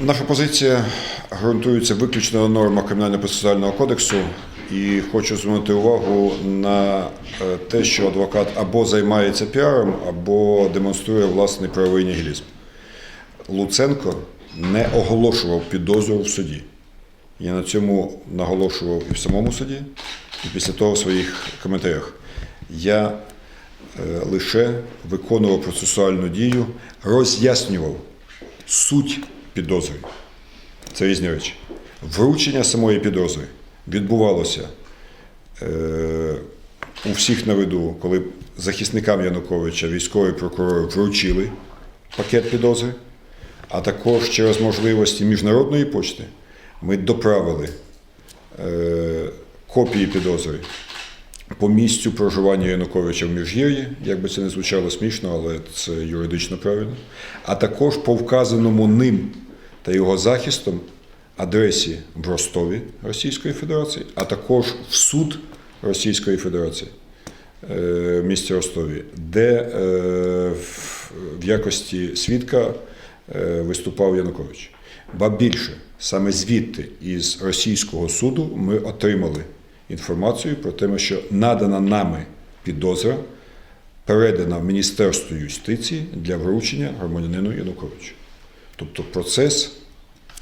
Наша позиція ґрунтується виключно на нормах Кримінального процесуального кодексу, і хочу звернути увагу на е, те, що адвокат або займається піаром, або демонструє власний правовий нігілізм. Луценко не оголошував підозру в суді. Я на цьому наголошував і в самому суді, і після того в своїх коментарях. Я е, лише виконував процесуальну дію, роз'яснював суть підозри. Це різні речі. Вручення самої підозри відбувалося е, у всіх на виду, коли захисникам Януковича військові прокурори вручили пакет підозри, а також через можливості міжнародної почти ми доправили е, копії підозри по місцю проживання Януковича в Міжгір'ї, як би це не звучало смішно, але це юридично правильно, а також по вказаному ним та його захистом адресі в Ростові Російської Федерації, а також в суд Російської Федерації е, в місті Ростові, де е, в- якості свідка е, виступав Янукович. Ба більше, саме звідти із російського суду ми отримали інформацію про те, що надана нами підозра передана в Міністерство юстиції для вручення громадянину Януковичу. Тобто процес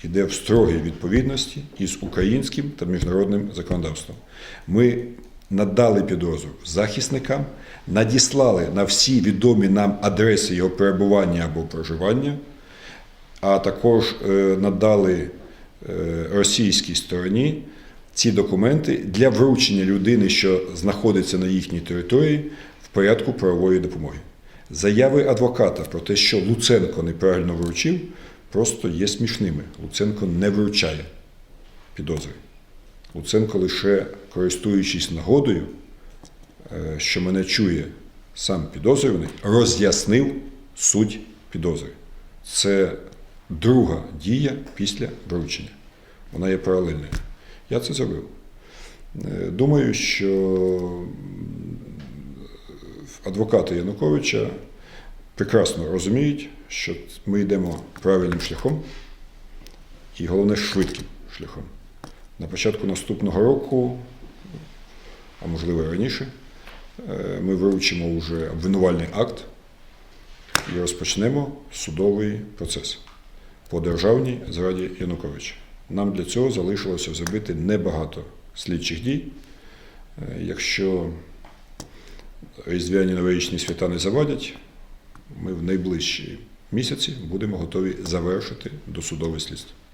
йде в строгій відповідності із українським та міжнародним законодавством. Ми надали підозру захисникам, надіслали на всі відомі нам адреси його перебування або проживання, а також е, надали е, російській стороні ці документи для вручення людини, що знаходиться на їхній території, в порядку правової допомоги. Заяви адвоката про те, що Луценко неправильно вручив, просто є смішними. Луценко не вручає підозри. Луценко лише користуючись нагодою, е, що мене чує сам підозрюваний, роз'яснив суть підозри. Це друга дія після вручення. Вона є паралельною. Я це зробив. Е, Думаю, що адвокати Януковича прекрасно розуміють, що ми йдемо правильним шляхом і головне швидким шляхом. На початку наступного року, а можливо і раніше, е, ми вручимо вже обвинувальний акт і розпочнемо судовий процес по державній зраді Януковича. Нам для цього залишилося зробити небагато слідчих дій. Е, Якщо різдвяні новорічні свята не завадять, ми в найближчі місяці будемо готові завершити досудове слідство.